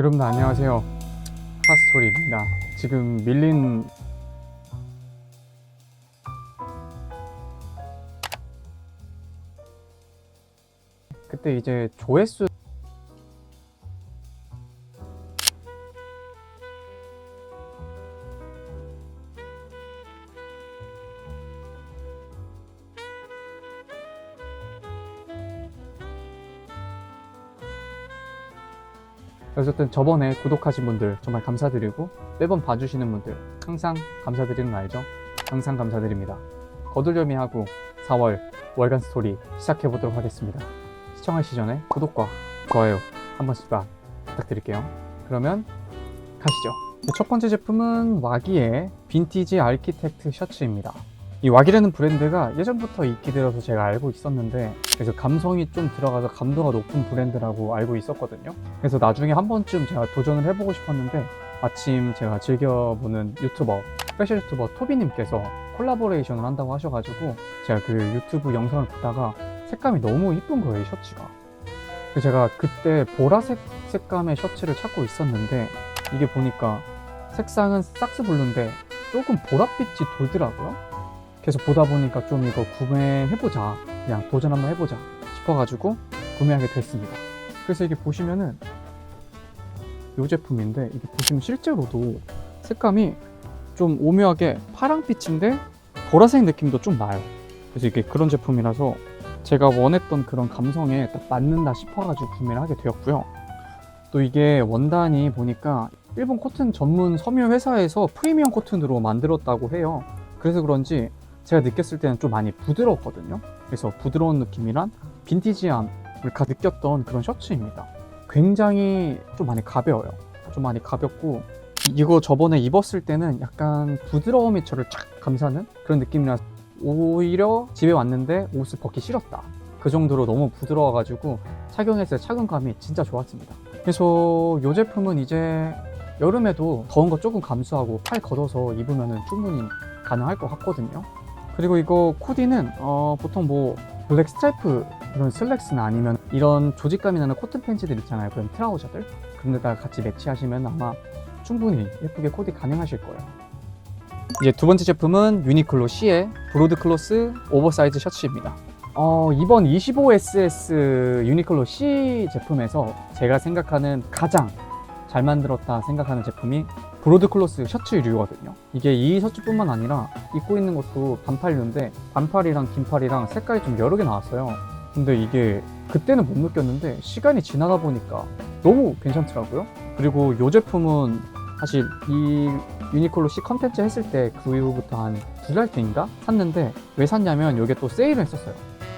여러분 안녕하세요. 하스토리입니다. 지금 밀린 그때 이제 조회수 어쨌든 저번에 구독하신 분들 정말 감사드리고 매번 봐주시는 분들 항상 감사드리는 거 알죠? 항상 감사드립니다. 거두절미 하고 4월 월간 스토리 시작해 보도록 하겠습니다. 시청하시기 전에 구독과 좋아요 한 번씩만 부탁드릴게요. 그러면 가시죠. 첫 번째 제품은 와기의 빈티지 아키텍트 셔츠입니다. 이 와기라는 브랜드가 예전부터 인기 들어서 제가 알고 있었는데 그래서 감성이 좀 들어가서 감도가 높은 브랜드라고 알고 있었거든요. 그래서 나중에 한 번쯤 제가 도전을 해보고 싶었는데 마침 제가 즐겨보는 유튜버 스페셜 유튜버 토비님께서 콜라보레이션을 한다고 하셔가지고 제가 그 유튜브 영상을 보다가 색감이 너무 이쁜 거예요 이 셔츠가 제가 그때 보라색 색감의 셔츠를 찾고 있었는데 이게 보니까 색상은 삭스 블루인데 조금 보랏빛이 돌더라고요 그래서 보다 보니까 좀 이거 구매해보자. 그냥 도전 한번 해보자 싶어가지고 구매하게 됐습니다. 그래서 이게 보시면은 이 제품인데 이게 보시면 실제로도 색감이 좀 오묘하게 파랑빛인데 보라색 느낌도 좀 나요. 그래서 이게 그런 제품이라서 제가 원했던 그런 감성에 딱 맞는다 싶어가지고 구매를 하게 되었고요. 또 이게 원단이 보니까 일본 코튼 전문 섬유 회사에서 프리미엄 코튼으로 만들었다고 해요. 그래서 그런지 제가 느꼈을 때는 좀 많이 부드러웠거든요. 그래서 부드러운 느낌이란 빈티지함을 가 느꼈던 그런 셔츠입니다. 굉장히 좀 많이 가벼워요. 좀 많이 가볍고 이거 저번에 입었을 때는 약간 부드러움이 저를 착 감싸는 그런 느낌이라 오히려 집에 왔는데 옷을 벗기 싫었다. 그 정도로 너무 부드러워가지고 착용했을 때 착용감이 진짜 좋았습니다. 그래서 이 제품은 이제 여름에도 더운 거 조금 감수하고 팔 걷어서 입으면 충분히 가능할 것 같거든요. 그리고 이거 코디는 어, 보통 뭐 블랙 스트라이프 이런 슬랙스나 아니면 이런 조직감이 나는 코튼 팬츠들 있잖아요. 그런 트라우저들 그런 데다가 같이 매치하시면 아마 충분히 예쁘게 코디 가능하실 거예요. 이제 두 번째 제품은 유니클로 C의 브로드 클로스 오버사이즈 셔츠입니다. 어, 이번 25SS 유니클로 C 제품에서 제가 생각하는 가장 잘 만들었다 생각하는 제품이 브로드 클로스 셔츠류거든요. 이게 이 셔츠뿐만 아니라 입고 있는 것도 반팔류인데 반팔이랑 긴팔이랑 색깔이 좀 여러 개 나왔어요. 근데 이게 그때는 못 느꼈는데 시간이 지나다 보니까 너무 괜찮더라고요. 그리고 이 제품은 사실 이 유니클로 C 컨텐츠 했을 때 그 이후부터 한 두 달 뒤인가 샀는데 왜 샀냐면 이게 또 세일을 했었어요.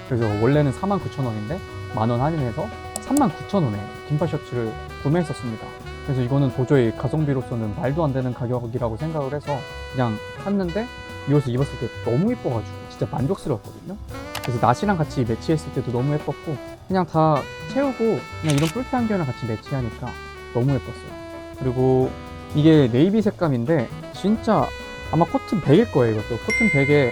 그래서 원래는 49,000원인데 만 원 할인해서 39,000원에 긴팔 셔츠를 구매했었습니다. 그래서 이거는 도저히 가성비로서는 말도 안 되는 가격이라고 생각을 해서 그냥 샀는데 이 옷을 입었을 때 너무 예뻐가지고 진짜 만족스러웠거든요. 그래서 나시랑 같이 매치했을 때도 너무 예뻤고 그냥 다 채우고 그냥 이런 뿔테 안경이랑 같이 매치하니까 너무 예뻤어요. 그리고 이게 네이비 색감인데 진짜 아마 코튼 100일 거예요 이것도 코튼 100에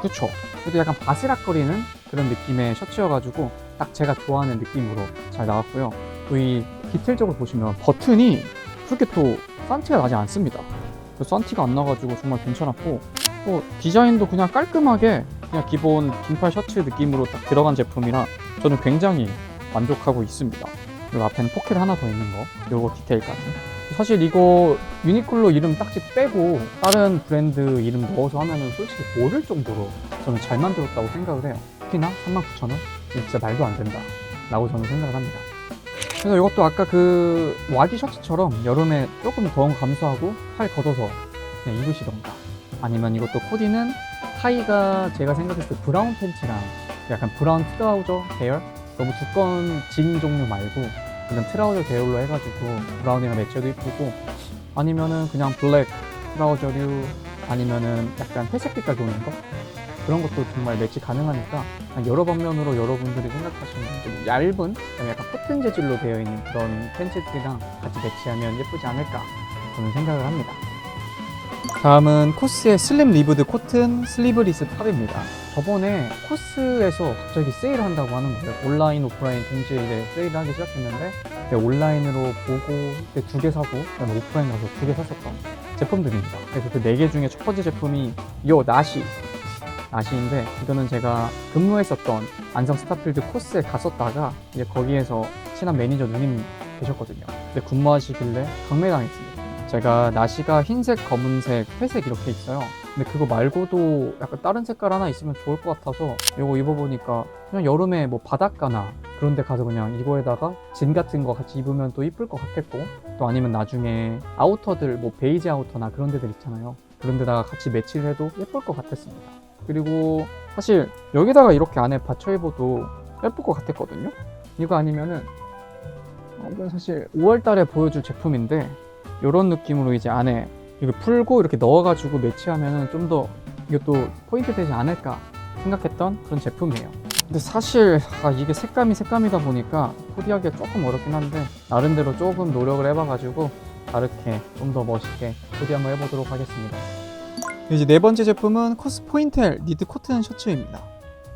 그쵸 그래도 약간 바스락거리는 그런 느낌의 셔츠여가지고 딱 제가 좋아하는 느낌으로 잘 나왔고요 또이 디테일적으로 보시면 버튼이 그렇게 또 싼티가 나지 않습니다 그 싼티가 안 나가지고 정말 괜찮았고 또 디자인도 그냥 깔끔하게 그냥 기본 긴팔 셔츠 느낌으로 딱 들어간 제품이라 저는 굉장히 만족하고 있습니다 그리고 앞에는 포켓 하나 더 있는 거 요거 디테일까지 사실 이거 유니클로 이름 딱지 빼고 다른 브랜드 이름 넣어서 하면은 솔직히 모를 정도로 저는 잘 만들었다고 생각을 해요. 특히나 39,000원? 진짜 말도 안 된다. 라고 저는 생각을 합니다. 그래서 이것도 아까 그 와기 셔츠처럼 여름에 조금 더운 거 감수하고 팔 걷어서 그냥 입으시던가 아니면 이것도 코디는 타이가 제가 생각했을 때 브라운 팬츠랑 약간 브라운 트라우저 계열? 너무 두꺼운 진 종류 말고 그냥 트라우저 계열로 해가지고 브라운이랑 매치해도 이쁘고 아니면은 그냥 블랙 트라우저류 아니면은 약간 회색 빛깔 도는 거? 그런 것도 정말 매치 가능하니까 여러 방면으로 여러분들이 생각하시는 좀 얇은 약간 코튼 재질로 되어 있는 그런 팬츠들이랑 같이 매치하면 예쁘지 않을까 저는 생각을 합니다. 다음은 코스의 슬림 리브드 코튼 슬리브리스 탑입니다. 저번에 코스에서 갑자기 세일을 한다고 하는 거예요. 온라인, 오프라인 동시에 이제 세일을 하기 시작했는데 그때 온라인으로 보고 그때 두 개 사고 그다음에 오프라인 가서 두 개 샀었던 제품들입니다. 그래서 그 네 개 중에 첫 번째 제품이 요 나시 나시인데 이거는 제가 근무했었던 안성 스타필드 코스에 갔었다가 이제 거기에서 친한 매니저 누님 계셨거든요. 근데 근무하시길래 강매당했습니다. 제가 나시가 흰색, 검은색, 회색 이렇게 있어요. 근데 그거 말고도 약간 다른 색깔 하나 있으면 좋을 것 같아서 이거 입어보니까 그냥 여름에 뭐 바닷가나 그런 데 가서 그냥 이거에다가 진 같은 거 같이 입으면 또 이쁠 것 같겠고 또 아니면 나중에 아우터들 뭐 베이지 아우터나 그런 데들 있잖아요. 그런 데다가 같이 매치를 해도 예쁠 것 같았습니다. 그리고 사실 여기다가 이렇게 안에 받쳐 입어도 예쁠 것 같았거든요. 이거 아니면은 어, 이건 사실 5월 달에 보여줄 제품인데 이런 느낌으로 이제 안에 이거 풀고 이렇게 넣어가지고 매치하면은 좀 더 이것도 포인트 되지 않을까 생각했던 그런 제품이에요. 근데 사실 아, 이게 색감이 색감이다 보니까 코디하기가 조금 어렵긴 한데 나름대로 조금 노력을 해봐가지고 다르게 좀 더 멋있게 코디 한번 해보도록 하겠습니다. 이제 네 번째 제품은 코스 포인텔 니트 코튼 셔츠입니다.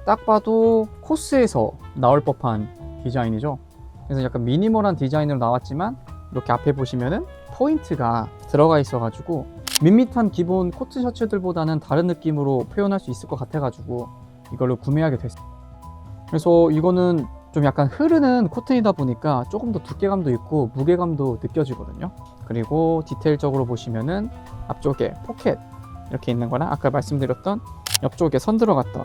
딱 봐도 코스에서 나올 법한 디자인이죠. 그래서 약간 미니멀한 디자인으로 나왔지만 이렇게 앞에 보시면은 포인트가 들어가 있어가지고 밋밋한 기본 코트 셔츠들보다는 다른 느낌으로 표현할 수 있을 것 같아가지고 이걸로 구매하게 됐어요. 그래서 이거는 좀 약간 흐르는 코튼이다 보니까 조금 더 두께감도 있고 무게감도 느껴지거든요. 그리고 디테일적으로 보시면은 앞쪽에 포켓 이렇게 있는 거랑 아까 말씀드렸던 옆쪽에 선 들어갔던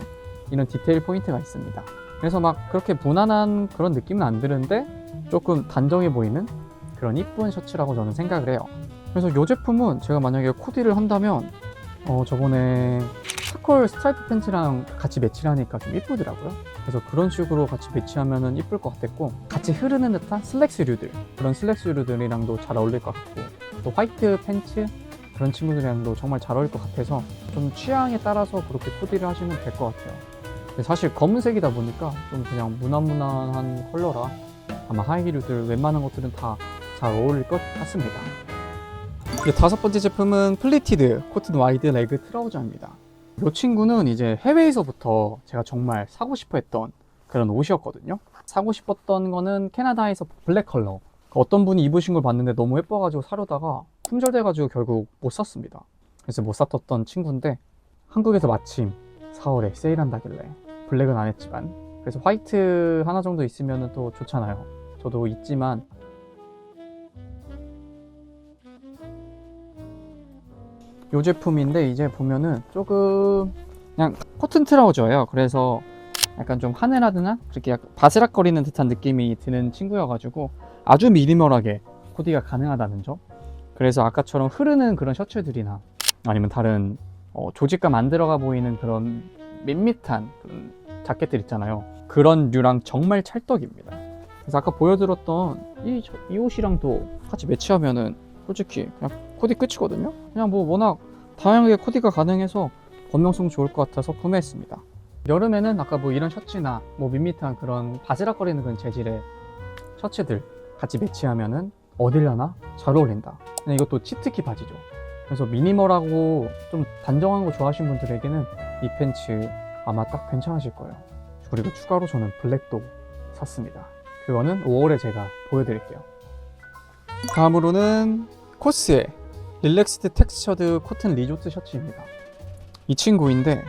이런 디테일 포인트가 있습니다. 그래서 막 그렇게 무난한 그런 느낌은 안 드는데 조금 단정해 보이는 그런 이쁜 셔츠라고 저는 생각을 해요. 그래서 이 제품은 제가 만약에 코디를 한다면 어 저번에 스콜 스트라이프 팬츠랑 같이 매치를 하니까 좀 이쁘더라고요. 그래서 그런 식으로 같이 매치하면은 이쁠 것 같았고 같이 흐르는 듯한 슬랙스류들 그런 슬랙스류들이랑도 잘 어울릴 것 같고 또 화이트 팬츠 그런 친구들이랑도 정말 잘 어울릴 것 같아서 좀 취향에 따라서 그렇게 코디를 하시면 될 것 같아요. 근데 사실 검은색이다 보니까 좀 그냥 무난무난한 컬러라 아마 하이히류들 웬만한 것들은 다 잘 어울릴 것 같습니다. 다섯 번째 제품은 플리티드 코튼 와이드 레그 트라우저입니다. 이 친구는 이제 해외에서부터 제가 정말 사고 싶어 했던 그런 옷이었거든요. 사고 싶었던 거는 캐나다에서 블랙 컬러. 어떤 분이 입으신 걸 봤는데 너무 예뻐가지고 사려다가 품절돼가지고 결국 못 샀습니다. 그래서 못 샀었던 친구인데 한국에서 마침 4월에 세일한다길래 블랙은 안 했지만 그래서 화이트 하나 정도 있으면 또 좋잖아요. 저도 있지만 이 제품인데 이제 보면은 조금 그냥 코튼 트라우저예요. 그래서 약간 좀 하늘하드나 그렇게 약간 바스락거리는 듯한 느낌이 드는 친구여가지고 아주 미니멀하게 코디가 가능하다는 점. 그래서 아까처럼 흐르는 그런 셔츠들이나 아니면 다른 어, 조직감 안 들어가 보이는 그런 밋밋한 그런 자켓들 있잖아요. 그런 류랑 정말 찰떡입니다. 그래서 아까 보여드렸던 이, 저- 이 옷이랑도 같이 매치하면은 솔직히 그냥 코디 끝이거든요. 그냥 뭐 워낙 다양하게 코디가 가능해서 범용성 좋을 것 같아서 구매했습니다. 여름에는 아까 뭐 이런 셔츠나 뭐 밋밋한 그런 바스락거리는 그런 재질의 셔츠들 같이 매치하면은 어딜려나 잘 어울린다. 근데 이것도 치트키 바지죠. 그래서 미니멀하고 좀 단정한 거 좋아하시는 분들에게는 이 팬츠 아마 딱 괜찮으실 거예요. 그리고 추가로 저는 블랙도 샀습니다. 그거는 5월에 제가 보여드릴게요. 다음으로는 코스의 릴렉스드 텍스처드 코튼 리조트 셔츠입니다. 이 친구인데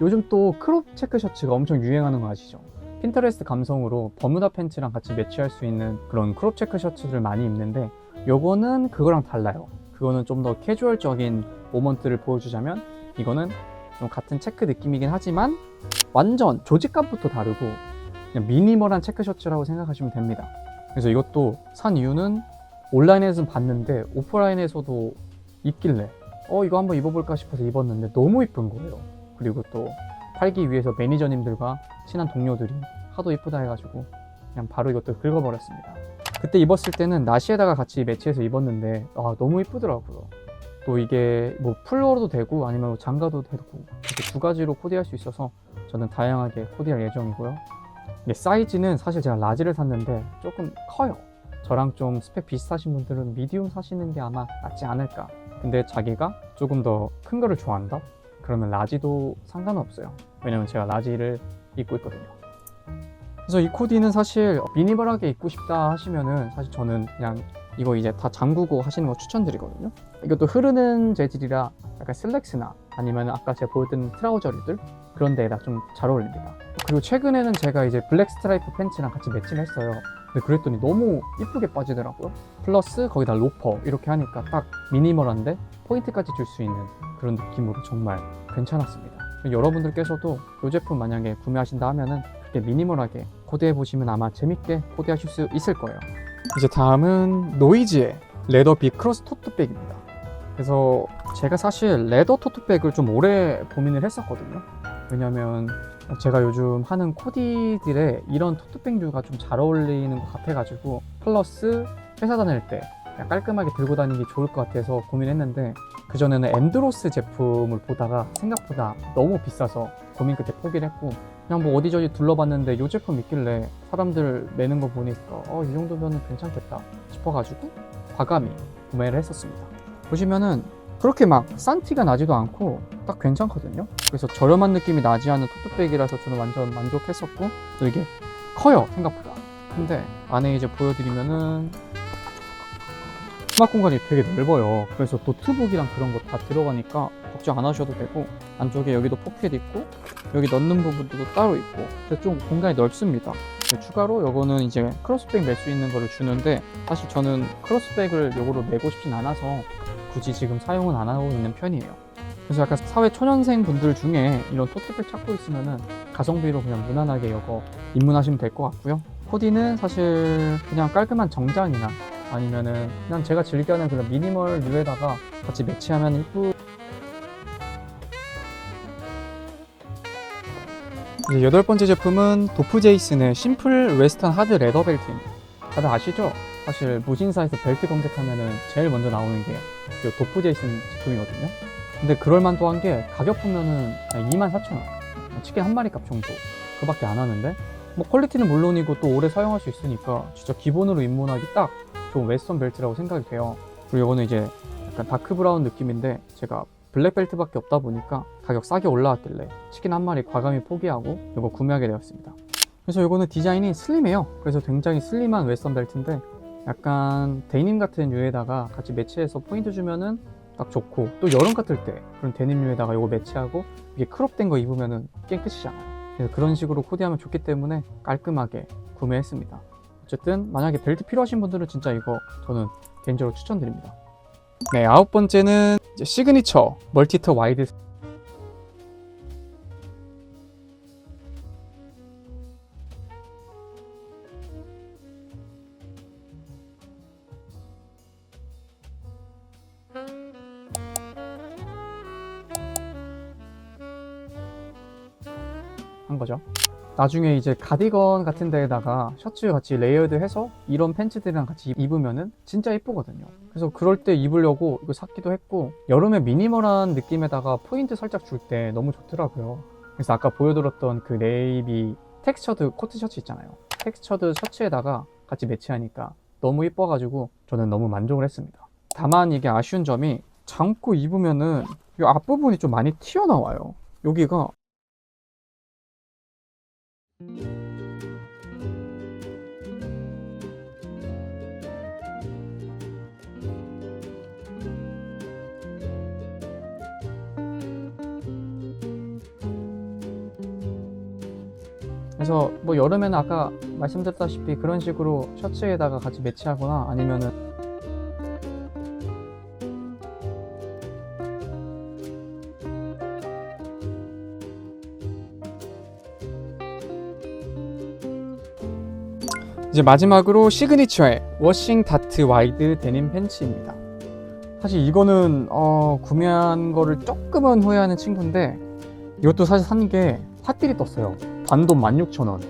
요즘 또 크롭 체크 셔츠가 엄청 유행하는 거 아시죠? 핀터레스트 감성으로 버무다 팬츠랑 같이 매치할 수 있는 그런 크롭 체크 셔츠를 많이 입는데 요거는 그거랑 달라요. 그거는 좀 더 캐주얼적인 모먼트를 보여주자면 이거는 좀 같은 체크 느낌이긴 하지만 완전 조직감부터 다르고 그냥 미니멀한 체크 셔츠라고 생각하시면 됩니다. 그래서 이것도 산 이유는 온라인에서는 봤는데 오프라인에서도 있길래 어 이거 한번 입어볼까 싶어서 입었는데 너무 이쁜 거예요. 그리고 또 팔기 위해서 매니저님들과 친한 동료들이 하도 이쁘다 해가지고 그냥 바로 이것도 긁어버렸습니다. 그때 입었을 때는 나시에다가 같이 매치해서 입었는데 아 너무 이쁘더라고요. 또 이게 뭐 풀러도 되고 아니면 뭐 장가도 되고 이렇게 두 가지로 코디할 수 있어서 저는 다양하게 코디할 예정이고요. 사이즈는 사실 제가 라지를 샀는데 조금 커요. 저랑 좀 스펙 비슷하신 분들은 미디움 사시는 게 아마 낫지 않을까. 근데 자기가 조금 더 큰 거를 좋아한다? 그러면 라지도 상관없어요. 왜냐면 제가 라지를 입고 있거든요. 그래서 이 코디는 사실 미니멀하게 입고 싶다 하시면은 사실 저는 그냥 이거 이제 다 잠그고 하시는 거 추천드리거든요. 이것도 흐르는 재질이라 약간 슬랙스나 아니면 아까 제가 보여드린 트라우저류들 그런 데에다 좀 잘 어울립니다. 그리고 최근에는 제가 이제 블랙 스트라이프 팬츠랑 같이 매칭을 했어요. 근데 그랬더니 너무 이쁘게 빠지더라고요. 플러스 거기다 로퍼 이렇게 하니까 딱 미니멀한데 포인트까지 줄 수 있는 그런 느낌으로 정말 괜찮았습니다. 여러분들께서도 이 제품 만약에 구매하신다 하면은 그렇게 미니멀하게 코디해 보시면 아마 재밌게 코디하실 수 있을 거예요. 이제 다음은 노이즈의 레더 비 크로스 토트백입니다. 그래서 제가 사실 레더 토트백을 좀 오래 고민을 했었거든요. 왜냐면 제가 요즘 하는 코디들에 이런 토트백류가 좀 잘 어울리는 것 같아가지고 플러스 회사 다닐 때 깔끔하게 들고 다니기 좋을 것 같아서 고민했는데 그전에는 엠드로스 제품을 보다가 생각보다 너무 비싸서 고민 끝에 포기를 했고 그냥 뭐 어디저디 둘러봤는데 이 제품 있길래 사람들 내는 거 보니까 어, 이 정도면 괜찮겠다 싶어가지고 과감히 구매를 했었습니다. 보시면은 그렇게 막 싼 티가 나지도 않고 딱 괜찮거든요. 그래서 저렴한 느낌이 나지 않은 토트백이라서 저는 완전 만족했었고 또 이게 커요 생각보다. 근데 안에 이제 보여드리면은 수납 공간이 되게 넓어요. 그래서 노트북이랑 그런 거 다 들어가니까 걱정 안 하셔도 되고 안쪽에 여기도 포켓 있고 여기 넣는 부분도 따로 있고 그래서 좀 공간이 넓습니다. 추가로 이거는 이제 크로스백 멜 수 있는 거를 주는데 사실 저는 크로스백을 이거로 메고 싶진 않아서 굳이 지금 사용은 안 하고 있는 편이에요. 그래서 약간 사회 초년생 분들 중에 이런 토트백 찾고 있으면은 가성비로 그냥 무난하게 이거 입문하시면 될 것 같고요. 코디는 사실 그냥 깔끔한 정장이나 아니면은 그냥 제가 즐겨하는 그런 미니멀 류에다가 같이 매치하면 이쁘. 이제 여덟 번째 제품은 도프 제이슨의 심플 웨스턴 하드 레더 벨트입니다. 다들 아시죠? 사실 무신사에서 벨트 검색하면은 제일 먼저 나오는 게 이 도프 제이슨 제품이거든요. 근데 그럴만도 한 게 가격 보면은 24,000원. 치킨 한 마리 값 정도. 그 밖에 안 하는데 뭐 퀄리티는 물론이고 또 오래 사용할 수 있으니까 진짜 기본으로 입문하기 딱 좋은 웨스턴 벨트라고 생각이 돼요. 그리고 이거는 이제 약간 다크 브라운 느낌인데 제가 블랙 벨트밖에 없다 보니까 가격 싸게 올라왔길래 치킨 한 마리 과감히 포기하고 이거 구매하게 되었습니다. 그래서 이거는 디자인이 슬림해요. 그래서 굉장히 슬림한 웨스턴 벨트인데 약간 데님 같은 류에다가 같이 매치해서 포인트 주면은 딱 좋고 또 여름 같을 때 그런 데님류에다가 이거 매치하고 이게 크롭된 거 입으면은 게임 끝이잖아요. 그래서 그런 식으로 코디하면 좋기 때문에 깔끔하게 구매했습니다. 어쨌든 만약에 벨트 필요하신 분들은 진짜 이거 저는 개인적으로 추천드립니다. 네, 아홉 번째는 시그니처 멀티터 와이드 나중에 이제 가디건 같은 데에다가 셔츠 같이 레이어드 해서 이런 팬츠들이랑 같이 입으면은 진짜 이쁘거든요. 그래서 그럴 때 입으려고 이거 샀기도 했고 여름에 미니멀한 느낌에다가 포인트 살짝 줄 때 너무 좋더라고요. 그래서 아까 보여드렸던 그 네이비 텍스처드 코트 셔츠 있잖아요. 텍스처드 셔츠에다가 같이 매치하니까 너무 이뻐가지고 저는 너무 만족을 했습니다. 다만 이게 아쉬운 점이 잠고 입으면은 이 앞부분이 좀 많이 튀어나와요. 여기가 그래서 뭐 여름에는 아까 말씀드렸다시피 그런 식으로 셔츠에다가 같이 매치하거나 아니면은 이제 마지막으로 시그니처의 워싱 다트 와이드 데님 팬츠입니다. 사실 이거는 어, 구매한 거를 조금은 후회하는 친구인데 이것도 사실 산 게 핫딜이 떴어요. 단돈 16,000원.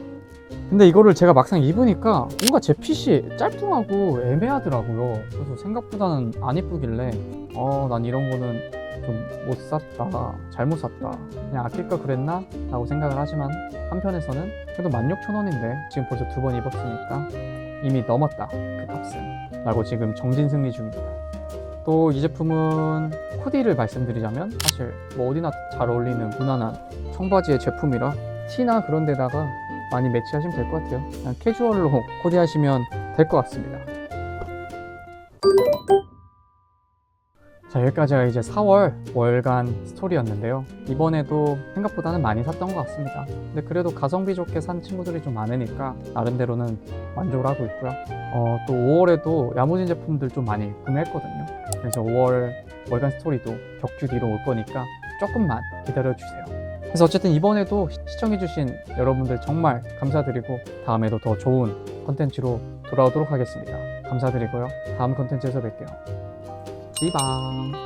근데 이거를 제가 막상 입으니까 뭔가 제 핏이 짤뚱하고 애매하더라고요. 그래서 생각보다는 안 이쁘길래 어, 난 이런 거는 좀 못 샀다. 잘못 샀다. 그냥 아낄까 그랬나? 라고 생각을 하지만 한편에서는 그래도 16,000원인데 지금 벌써 두 번 입었으니까 이미 넘었다. 그 값은. 라고 지금 정진 승리 중입니다. 또 이 제품은 코디를 말씀드리자면 사실 뭐 어디나 잘 어울리는 무난한 청바지의 제품이라 티나 그런 데다가 많이 매치하시면 될 것 같아요. 그냥 캐주얼로 코디하시면 될 것 같습니다. 자, 여기까지가 이제 4월 월간 스토리였는데요. 이번에도 생각보다는 많이 샀던 것 같습니다. 근데 그래도 가성비 좋게 산 친구들이 좀 많으니까 나름대로는 만족을 하고 있고요. 어, 또 5월에도 야무진 제품들 좀 많이 구매했거든요. 그래서 5월 월간 스토리도 격주 뒤로 올 거니까 조금만 기다려주세요. 그래서 어쨌든 이번에도 시- 시청해주신 여러분들 정말 감사드리고 다음에도 더 좋은 컨텐츠로 돌아오도록 하겠습니다. 감사드리고요. 다음 컨텐츠에서 뵐게요. 吧。